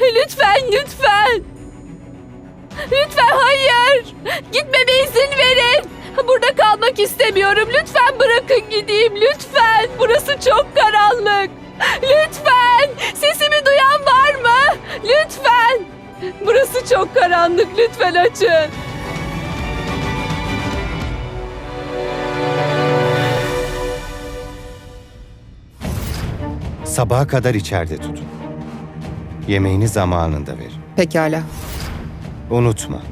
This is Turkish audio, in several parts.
Lütfen, lütfen. Lütfen hayır. Gitmeme izin verin. Burada kalmak istemiyorum. Lütfen bırakın gideyim. Lütfen. Burası çok karanlık. Lütfen. Sesimi duyan var mı? Lütfen. Burası çok karanlık. Lütfen açın. Sabaha kadar içeride tutun. Yemeğini zamanında ver. Pekala. Unutma.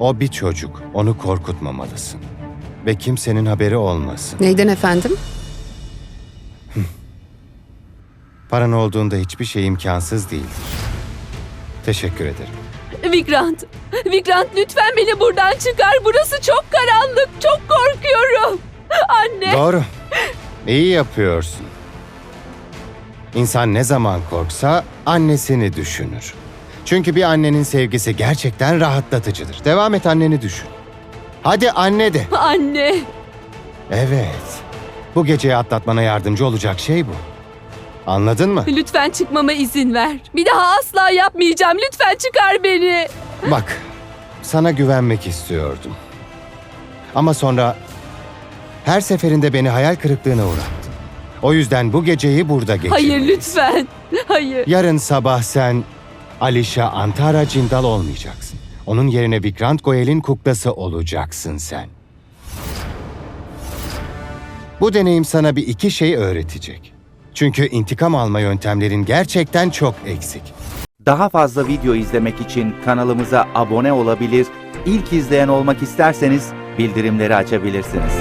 O bir çocuk. Onu korkutmamalısın. Ve kimsenin haberi olmasın. Neyden efendim? Paran olduğunda hiçbir şey imkansız değildir. Teşekkür ederim. Vikrant. Vikrant lütfen beni buradan çıkar. Burası çok karanlık. Çok korkuyorum. Anne. Doğru. İyi yapıyorsun. İnsan ne zaman korksa annesini düşünür. Çünkü bir annenin sevgisi gerçekten rahatlatıcıdır. Devam et anneni düşün. Hadi anne de. Anne. Evet. Bu geceyi atlatmana yardımcı olacak şey bu. Anladın mı? Lütfen çıkmama izin ver. Bir daha asla yapmayacağım. Lütfen çıkar beni. Bak, sana güvenmek istiyordum. Ama sonra her seferinde beni hayal kırıklığına uğrattın. O yüzden bu geceyi burada geçir. Hayır lütfen. Hayır. Yarın sabah sen Alişa Antara Cindal olmayacaksın. Onun yerine Vikrant Goyal'in kuklası olacaksın sen. Bu deneyim sana bir iki şey öğretecek. Çünkü intikam alma yöntemlerin gerçekten çok eksik. Daha fazla video izlemek için kanalımıza abone olabilir, ilk izleyen olmak isterseniz bildirimleri açabilirsiniz.